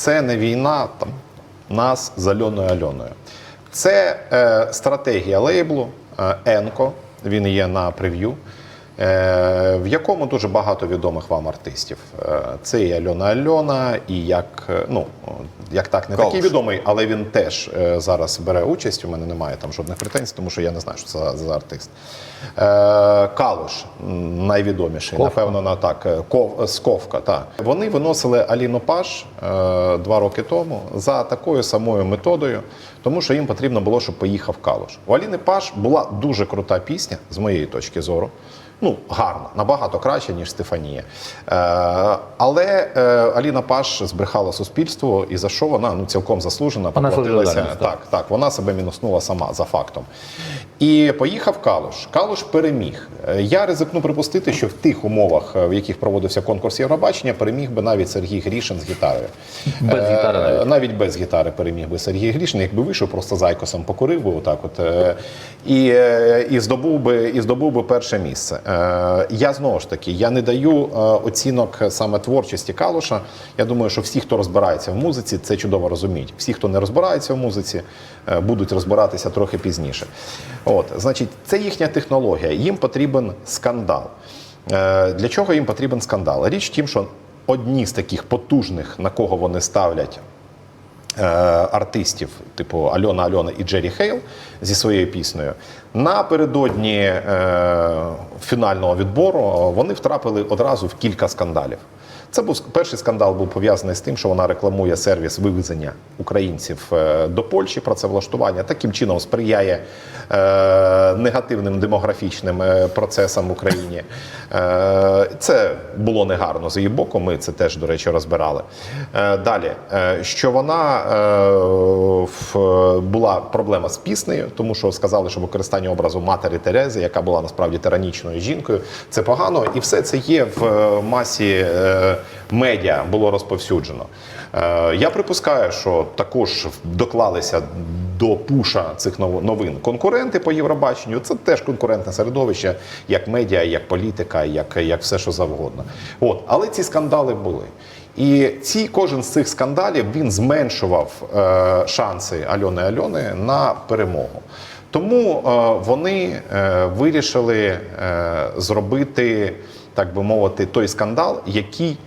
Це не війна там, нас з Альоною Альоною. Це е, стратегія лейблу е, Енко. Він є на прев'ю, в якому дуже багато відомих вам артистів. Е, це і Альона Альона, і як, е, ну, як так, не такий відомий, але він теж е, зараз бере участь. У мене немає там жодних претензій, тому що я не знаю, що це за, за артист. Е, Калуш найвідоміший, напевно, на так. е, Ков, Сковка. Так. Вони виносили Аліну Паш е, два роки тому за такою самою методою, тому що їм потрібно було, щоб поїхав Калуш. У Аліни Паш була дуже крута пісня, з моєї точки зору. Ну, гарна, набагато краще, ніж Стефанія. Е, але е, Аліна Паш збрехала суспільству, і за що вона ну, цілком заслужена, Вона поплатилася. Так, так, вона себе мінуснула сама за фактом. І поїхав Калуш. Калуш переміг. Е, Я ризикну припустити, що в тих умовах, е, в яких проводився конкурс Євробачення, переміг би навіть Сергій Грішин з гітарою. Без Е, гітари навіть. навіть без гітари переміг би Сергій Грішин, якби вийшов, просто зайкосом покурив би отак, от е, і, е, і здобув би і здобув би перше місце. Е, Я знову ж таки я не даю оцінок саме творчості Калуша. Я думаю, що всі, хто розбирається в музиці, це чудово розуміють. Всі, хто не розбирається в музиці, будуть розбиратися трохи пізніше. От, значить, це їхня технологія. Їм потрібен скандал. Для чого їм потрібен скандал? Річ в тім, що одні з таких потужних, на кого вони ставлять артистів, типу Альона Альона і Джері Хейл зі своєю піснею, напередодні е, фінального відбору вони втрапили одразу в кілька скандалів. Це був перший скандал був пов'язаний з тим, що вона рекламує сервіс вивезення українців е, до Польщі, працевлаштування. Таким чином сприяє е, негативним демографічним е, процесам в Україні. Е, це було негарно з її боку. Ми це теж, до речі, розбирали. Е, далі, е, що вона е, в- була проблема з піснею, тому що сказали, що використання образу матері Терези, яка була насправді тиранічною жінкою, це погано, і все це є в масі е, медіа було розповсюджено. Е, Я припускаю, що також доклалися до пуша цих нов- новин конкуренти по Євробаченню. Це теж конкурентне середовище, як медіа, як політика, як, як все, що завгодно. От, але ці скандали були. І ці кожен з цих скандалів він зменшував е, шанси Альони Альони на перемогу. Тому е, вони е, вирішили е, зробити, так би мовити, той скандал, який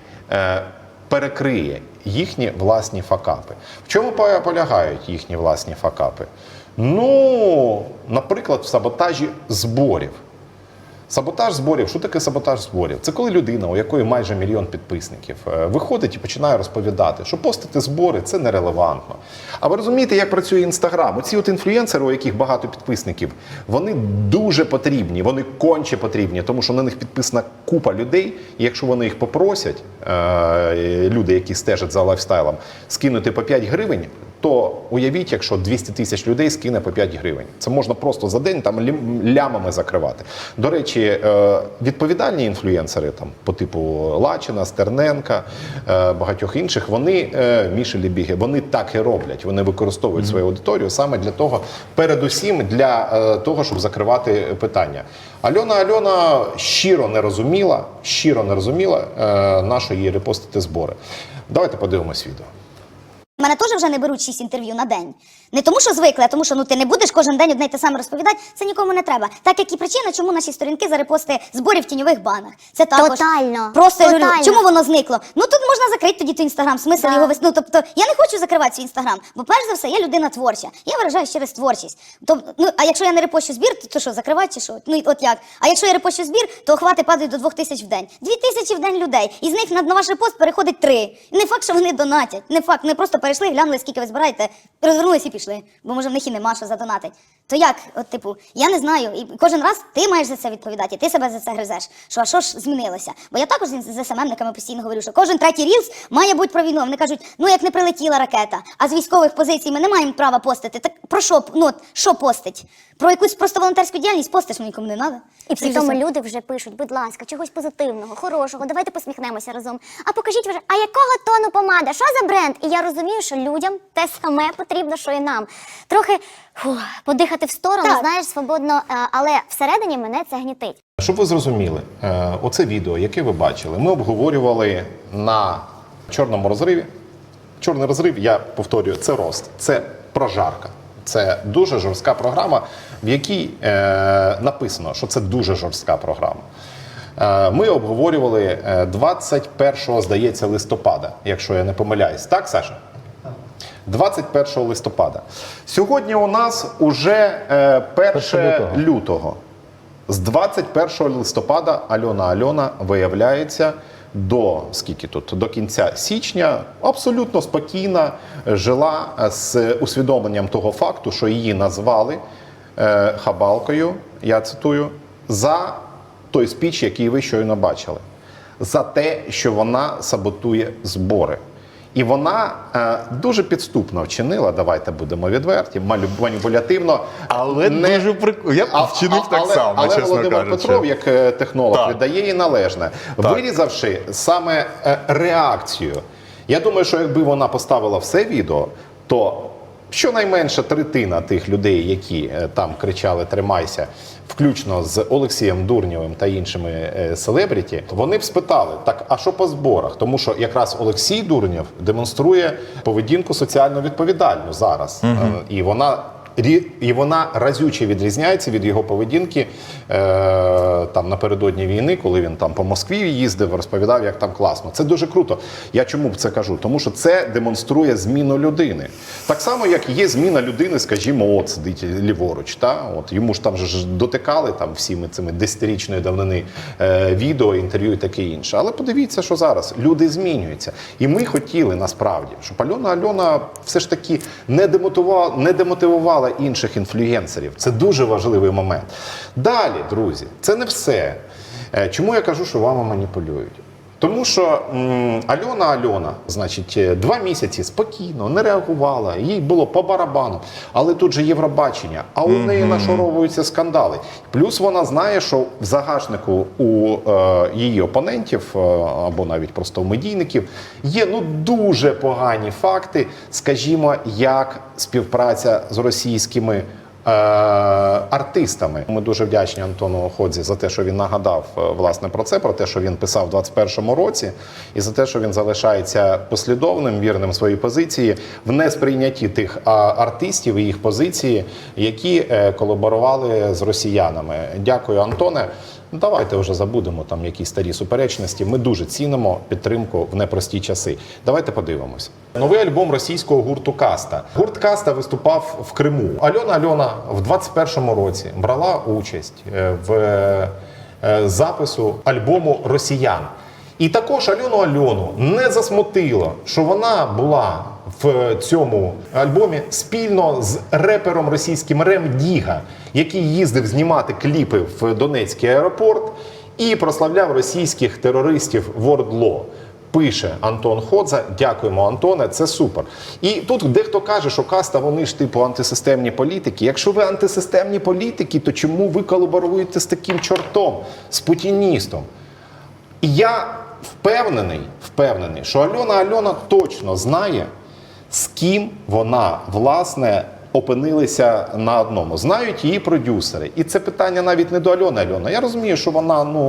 перекриє їхні власні факапи. В чому полягають їхні власні факапи? Ну, наприклад, в саботажі зборів. Саботаж зборів. Що таке саботаж зборів? Це коли людина, у якої майже мільйон підписників, е, виходить і починає розповідати, що постити збори це нерелевантно. А ви розумієте, як працює інстаграм? Оці от інфлюенсери, у яких багато підписників, вони дуже потрібні, вони конче потрібні, тому що на них підписана купа людей. І якщо вони їх попросять, е, люди, які стежать за лайфстайлом, скинути по 5 гривень. То уявіть, якщо 200 тисяч людей скине по 5 гривень. Це можна просто за день там лямами закривати. До речі, е, відповідальні інфлюенсери, там по типу Лачина, Стерненка, е, багатьох інших, вони е, Мішелі Біги, вони так і роблять. Вони використовують свою аудиторію саме для того, передусім для того, щоб закривати питання. Альона Альона щиро не розуміла, щиро не розуміла, на що їй репостити збори. Давайте подивимось відео. Мене теж вже не беруть 6 інтерв'ю на день. Не тому, що звикли, а тому, що ну ти не будеш кожен день одне й те саме розповідати. Це нікому не треба. Так як і причина, чому наші сторінки за репости зборів в тіньових банах. Це також Тотально. просто Тотально. чому воно зникло? Ну тут можна закрити тоді той інстаграм. Смисл Да. його вес... Ну, тобто я не хочу закривати свій інстаграм, бо перш за все я людина творча. Я виражаю через творчість. Тобто, ну а якщо я не репощу збір, то, то що закривати чи що? Ну от як? А якщо я репощу збір, то охвати падають до двох тисяч в день. Дві тисячі в день людей. Із них на, на ваш репост переходить три. Не факт, що вони донатять. Не факт, вони просто перейшли, глянули, скільки ви збираєте, розвернулись і пішли. Бо може в них і нема що задонатить. То як, от типу, я не знаю, і кожен раз ти маєш за це відповідати, і ти себе за це гризеш. Що а що ж змінилося? Бо я також з СММниками постійно говорю, що кожен третій рілс має бути про війну. Вони кажуть, ну як не прилетіла ракета, а з військових позицій ми не маємо права постити. Так про що ну, що постить? Про якусь просто волонтерську діяльність постиш, ну нікому не треба. І при тому люди вже пишуть, будь ласка, чогось позитивного, хорошого, давайте посміхнемося разом. А покажіть вже, а якого тону помада? Що за бренд? І я розумію, що людям те саме потрібно, що і нам. Трохи фу, подихати в сторону, Так. знаєш, свободно, е, але всередині мене це гнітить. Щоб ви зрозуміли, е, оце відео, яке ви бачили, ми обговорювали на чорному розриві. Чорний розрив, я повторюю, це рост, це прожарка. Це дуже жорстка програма, в якій е, написано, що це дуже жорстка програма. Е, Ми обговорювали е, 21, здається, листопада, якщо я не помиляюсь. Так, Саша? 21 листопада. Сьогодні у нас уже е, 1 лютого. лютого. З 21 листопада Альона Альона виявляється до скільки тут до кінця січня абсолютно спокійно жила з усвідомленням того факту, що її назвали е, хабалкою. Я цитую за той спіч, який ви щойно бачили, за те, що вона саботує збори. І вона е, дуже підступно вчинила, давайте будемо відверті, маніпулятивно. Але дуже прикольно. Я б А- вчинив а- так але, само, але чесно Володимир кажучи. Петров, як е, технолог, Так. віддає їй належне, вирізавши саме е, реакцію. Я думаю, що якби вона поставила все відео, то щонайменше третина тих людей, які е, там кричали Тримайся, включно з Олексієм Дурнєвим та іншими е, селебріті, вони б спитали: так, а що по зборах? Тому що якраз Олексій Дурнєв демонструє поведінку соціально відповідальну зараз, угу. і вона. І вона разюче відрізняється від його поведінки е, там напередодні війни, коли він там по Москві їздив, розповідав, як там класно. Це дуже круто. Я чому б це кажу? Тому що це демонструє зміну людини. Так само, як є зміна людини, скажімо, от сидить ліворуч. Та? От йому ж там ж дотикали там всіми цими десятирічної давнини е, відео, інтерв'ю і таке інше. Але подивіться, що зараз люди змінюються. І ми хотіли насправді, щоб Альона Альона все ж таки не демотивувала, не демотивувала інших інфлюєнсерів. Це дуже важливий момент. Далі, друзі, це не все. Е, Чому я кажу, що вами маніпулюють? Тому що м, Альона Альона, значить, е, два місяці спокійно не реагувала, їй було по барабану. Але тут же Євробачення, а у неї нашоровуються скандали. Плюс вона знає, що в загашнику у е, її опонентів е, або навіть просто у медійників є ну дуже погані факти, скажімо, як співпраця з російськими. Е, Артистами ми дуже вдячні Антону Ходзі за те, що він нагадав е, власне про це, про те, що він писав у 21-му році, і за те, що він залишається послідовним, вірним своїй позиції в несприйнятті тих артистів і їх позиції, які е, колаборували з росіянами. Дякую, Антоне. Давайте вже забудемо там якісь старі суперечності. Ми дуже цінимо підтримку в непрості часи. Давайте подивимося. Новий альбом російського гурту Каста. Гурт Каста виступав в Криму. Альона Альона в 21-му році брала участь е, в е, запису альбому Росіян. І також Альону Альону не засмутило, що вона була в цьому альбомі спільно з репером російським Рем Діга, який їздив знімати кліпи в Донецький аеропорт і прославляв російських терористів в Ордло. Пише Антон Ходза. Дякуємо, Антоне. Це супер. І тут дехто каже, що каста вони ж типу антисистемні політики. Якщо ви антисистемні політики, то чому ви колаборуєте з таким чортом, з путіністом? І я впевнений, впевнений, що Альона Альона точно знає, з ким вона власне опинилися на одному. Знають її продюсери. І це питання навіть не до Альони Альона. Я розумію, що вона ну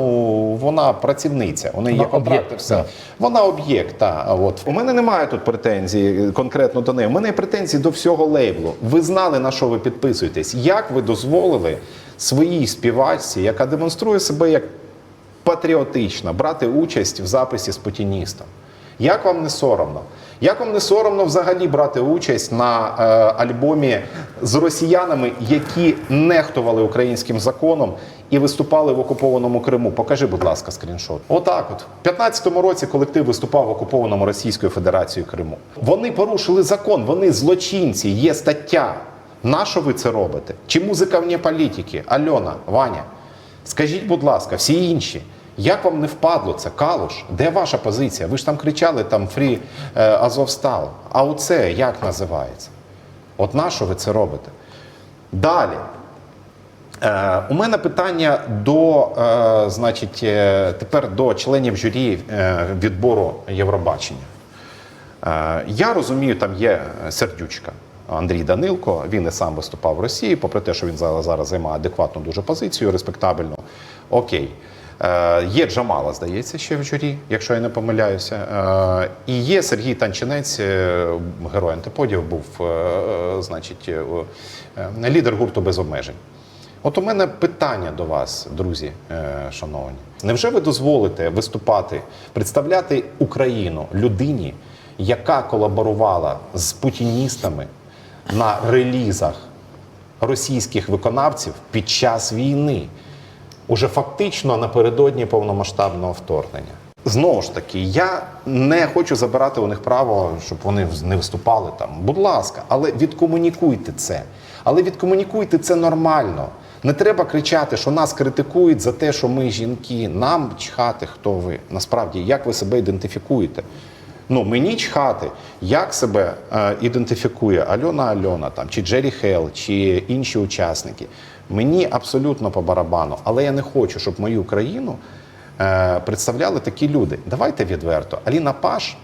вона працівниця, у неї є контракти. об'єкт, Все вона об'єкт. Та от у мене немає тут претензій конкретно до неї. У мене є претензії до всього лейблу. Ви знали на що ви підписуєтесь? Як ви дозволили своїй співачці, яка демонструє себе як патріотично брати участь в записі з путіністом. Як вам не соромно? Як вам не соромно взагалі брати участь на е, альбомі з росіянами, які нехтували українським законом і виступали в окупованому Криму? Покажи, будь ласка, скріншот. Отак, от в 15-му році колектив виступав в окупованому Російською Федерацією Криму. Вони порушили закон, вони злочинці, є стаття. Нащо ви це робите? Чи музика вне політики? Альона, Ваня. Скажіть, будь ласка, всі інші, як вам не впадло це? Калуш, де ваша позиція? Ви ж там кричали там фрі е, Азовстал. А оце як називається? От на що ви це робите? Далі. Е, у мене питання до, е, значить, е, тепер до членів журі е, відбору Євробачення. Е, Я розумію, там є сердючка. Андрій Данилко, він і сам виступав в Росії, попри те, що він зараз, зараз займає адекватну дуже позицію, респектабельну. Окей. Е, Є Джамала, здається, ще в журі, якщо я не помиляюся. Е, І є Сергій Танчинець, е, герой антиподів, був значить, лідер гурту без обмежень. От у мене питання до вас, друзі, шановні. Невже ви дозволите виступати, представляти Україну людині, яка колаборувала з путіністами на релізах російських виконавців під час війни, уже фактично напередодні повномасштабного вторгнення? Знову ж таки, я не хочу забирати у них право, щоб вони не виступали там. Будь ласка, але відкомунікуйте це. Але відкомунікуйте це нормально. Не треба кричати, що нас критикують за те, що ми жінки. Нам чхати, хто ви. Насправді, як ви себе ідентифікуєте? Ну, мені чхати, як себе е, ідентифікує Альона Альона там, чи Джері Хелл, чи інші учасники. Мені абсолютно по барабану, але я не хочу, щоб мою країну е, представляли такі люди. Давайте відверто. Аліна Паш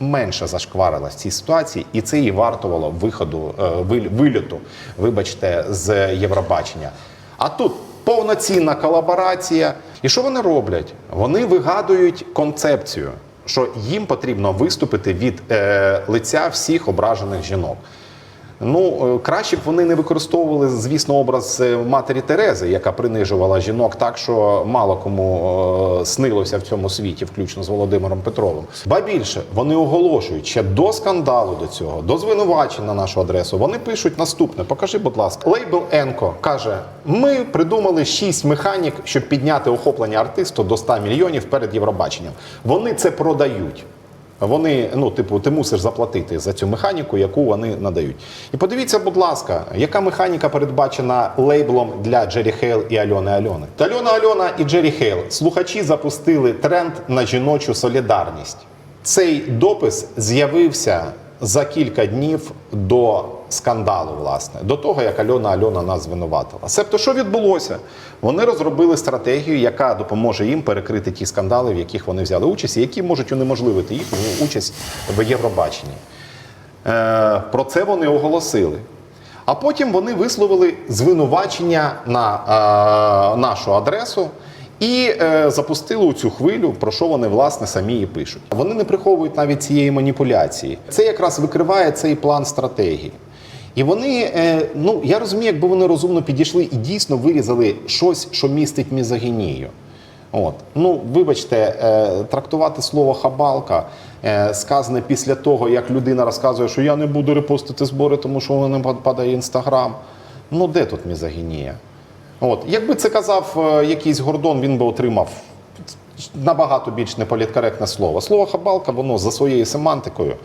менше зашкварила в цій ситуації, і це їй вартувало виходу, е, виль- вильоту, вибачте, з Євробачення. А тут повноцінна колаборація. І що вони роблять? Вони вигадують концепцію, що їм потрібно виступити від е, лиця всіх ображених жінок. Ну, е, краще б вони не використовували, звісно, образ е, матері Терези, яка принижувала жінок так, що мало кому е, снилося в цьому світі, включно з Володимиром Петровим. Ба більше вони оголошують ще до скандалу до цього, до звинувачень на нашу адресу. Вони пишуть наступне: покажи, будь ласка, лейбл Енко каже: ми придумали шість механік, щоб підняти охоплення артисту до 100 мільйонів перед Євробаченням. Вони це продають. Вони, ну, типу, ти мусиш заплатити за цю механіку, яку вони надають. І подивіться, будь ласка, яка механіка передбачена лейблом для Джері Хейл і Альони Альони. Та Альона Альона і Джері Хейл слухачі запустили тренд на жіночу солідарність. Цей допис з'явився за кілька днів до скандалу, власне, до того, як Альона Альона нас звинуватила. Себто, що відбулося? Вони розробили стратегію, яка допоможе їм перекрити ті скандали, в яких вони взяли участь, і які можуть унеможливити їхню участь в Євробаченні. Е, про це вони оголосили. А потім вони висловили звинувачення на е, нашу адресу і е, запустили у цю хвилю, про що вони власне самі і пишуть. Вони не приховують навіть цієї маніпуляції. Це якраз викриває цей план стратегії. І вони, е, ну я розумію, якби вони розумно підійшли і дійсно вирізали щось, що містить мізогінію. От. Ну, вибачте, е, трактувати слово хабалка е, сказане після того, як людина розказує, що я не буду репостити збори, тому що воно не падає інстаграм. Ну, де тут мізогінія? От. Якби це казав якийсь гордон, він би отримав набагато більш неполіткоректне слово. Слово хабалка, воно за своєю семантикою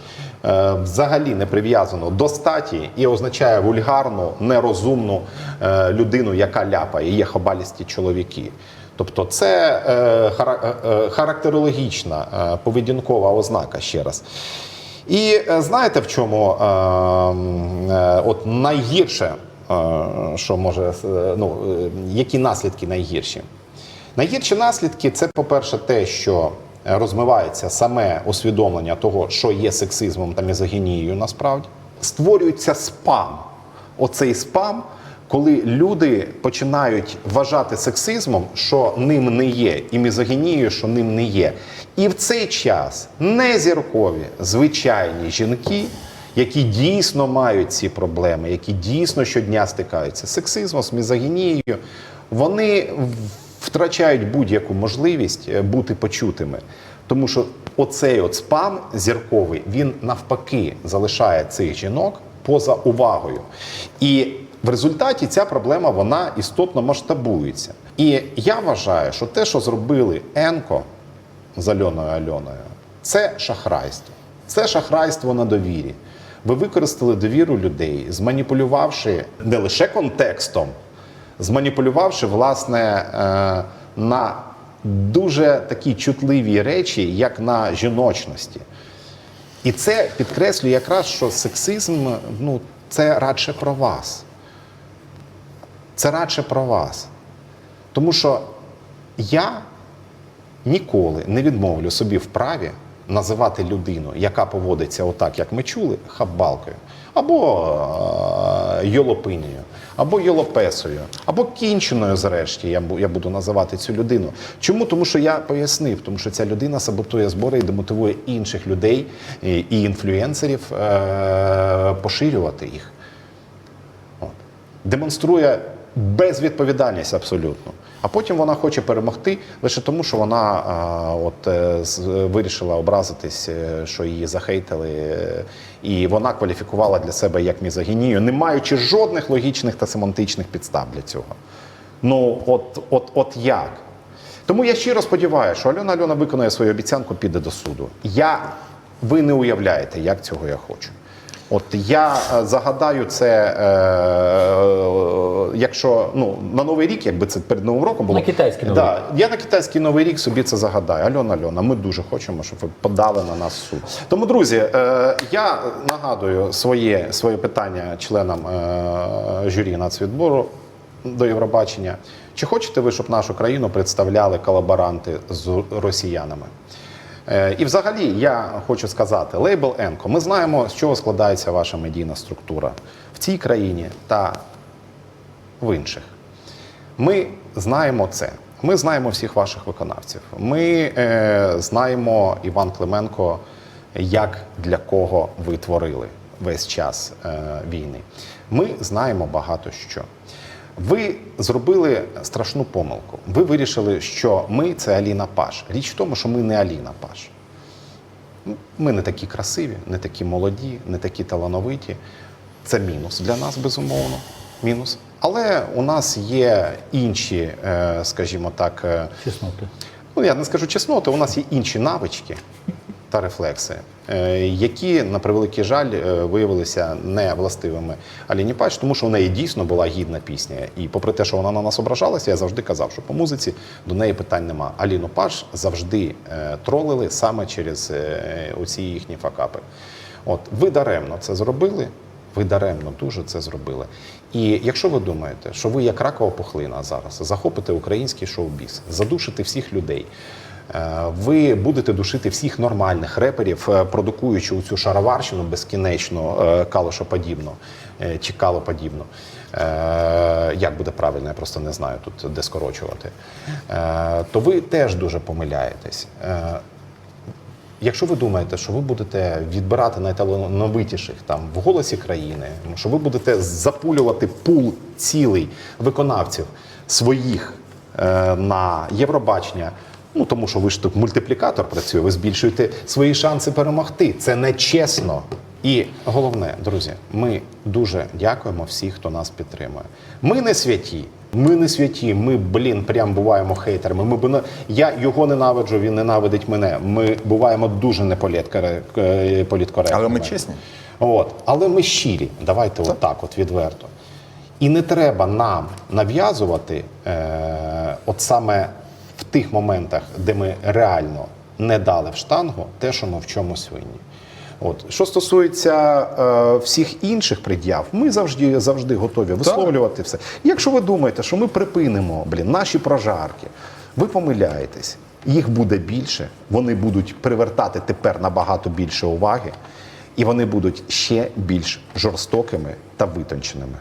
взагалі не прив'язано до статі і означає вульгарну, нерозумну е, людину, яка ляпає, є хабалісті чоловіки. Тобто це е, хара- е, е, характерологічна е, поведінкова ознака ще раз. І е, знаєте в чому е, е, от найгірше, е, що може, е, ну, е, які наслідки найгірші? Найгірші наслідки це, по-перше, те, що е, розмивається саме усвідомлення того, що є сексизмом та мізогінією насправді. Створюється спам. Оцей спам, коли люди починають вважати сексизмом, що ним не є, і мізогінією, що ним не є. І в цей час незіркові звичайні жінки, які дійсно мають ці проблеми, які дійсно щодня стикаються з сексизмом, з мізогінією, вони втрачають будь-яку можливість е, бути почутими. Тому що оцей от спам зірковий, він навпаки залишає цих жінок поза увагою. І в результаті ця проблема вона істотно масштабується. І я вважаю, що те, що зробили Енко з Альоною Альоною, це шахрайство. Це шахрайство на довірі. Ви використали довіру людей, зманіпулювавши не лише контекстом, зманіпулювавши власне е, на дуже такі чутливі речі, як на жіночності. І це підкреслює якраз, що сексизм ну, це радше про вас. Це радше про вас. Тому що я ніколи не відмовлю собі в праві називати людину, яка поводиться отак, як ми чули, хабалкою. Або йолопинією, або йолопесою, або кінченою, зрешті, я, я буду називати цю людину. Чому? Тому що я пояснив, тому що ця людина саботує збори і демотивує інших людей і інфлюенсерів е, поширювати їх. От. Демонструє безвідповідальність абсолютно. А потім вона хоче перемогти лише тому, що вона а, от, е, вирішила образитись, е, що її захейтили, е, і вона кваліфікувала для себе як мізогінію, не маючи жодних логічних та семантичних підстав для цього. Ну, от, от, от як? Тому я щиро сподіваюся, що Альона Альона виконає свою обіцянку, піде до суду. Я, ви не уявляєте, як цього я хочу. От я е, загадаю це, е, якщо ну на новий рік, якби це перед новим роком було На китайський Новий да, Я на китайський новий рік собі це загадаю. Альона Альона, ми дуже хочемо, щоб ви подали на нас суд. Тому, друзі, е, я нагадую своє, своє питання членам е, журі нацвідбору до Євробачення. Чи хочете ви, щоб нашу країну представляли колаборанти з росіянами? Е, І взагалі я хочу сказати, лейбл Енко, ми знаємо, з чого складається ваша медійна структура в цій країні та в інших. Ми знаємо це. Ми знаємо всіх ваших виконавців. Ми е, знаємо Іван Клименко, як для кого ви творили весь час е, війни. Ми знаємо багато що. Ви зробили страшну помилку. Ви вирішили, що ми це Аліна Паш. Річ в тому, що ми не Аліна Паш. Ми не такі красиві, не такі молоді, не такі талановиті. Це мінус для нас, безумовно. Мінус. Але у нас є інші, е, скажімо так, е, Чесноти. ну я не скажу чесноти, у нас є інші навички та рефлекси, е, які, на превеликий жаль, е, виявилися не властивими Аліні Пач, тому що в неї дійсно була гідна пісня. І попри те, що вона на нас ображалася, я завжди казав, що по музиці до неї питань нема. Аліну Паш завжди е, тролили саме через оці їхні факапи. От ви даремно це зробили. Ви даремно дуже це зробили. І якщо ви думаєте, що ви як ракова пухлина зараз захопите український шоу-біз, задушите всіх людей, ви будете душити всіх нормальних реперів, е, продукуючи цю шароварщину безкінечно е, калошоподібну е, чи калоподібну. Е, Як буде правильно, я просто не знаю тут, де скорочувати. Е, То ви теж дуже помиляєтесь. Е, Якщо ви думаєте, що ви будете відбирати найталановитіших там в голосі країни, що ви будете запулювати пул цілий виконавців своїх е, на Євробачення, ну тому що ви ж тут мультиплікатор працює, ви збільшуєте свої шанси перемогти. Це нечесно. І головне, друзі, ми дуже дякуємо всіх, хто нас підтримує. Ми не святі. Ми не святі, ми, блін, прям буваємо хейтерами. Ми б- я його ненавиджу, він ненавидить мене. Ми буваємо дуже неполіткоре- політкоректними. Але ми чесні. От. Але ми щирі. Давайте отак, от відверто. І не треба нам нав'язувати, е, от саме тих моментах, де ми реально не дали в штангу, те, що ми в чомусь винні. От що стосується е, всіх інших пред'яв, ми завжди завжди готові висловлювати все. Якщо ви думаєте, що ми припинимо блін, наші прожарки, ви помиляєтесь. Їх буде більше, вони будуть привертати тепер набагато більше уваги, і вони будуть ще більш жорстокими та витонченими.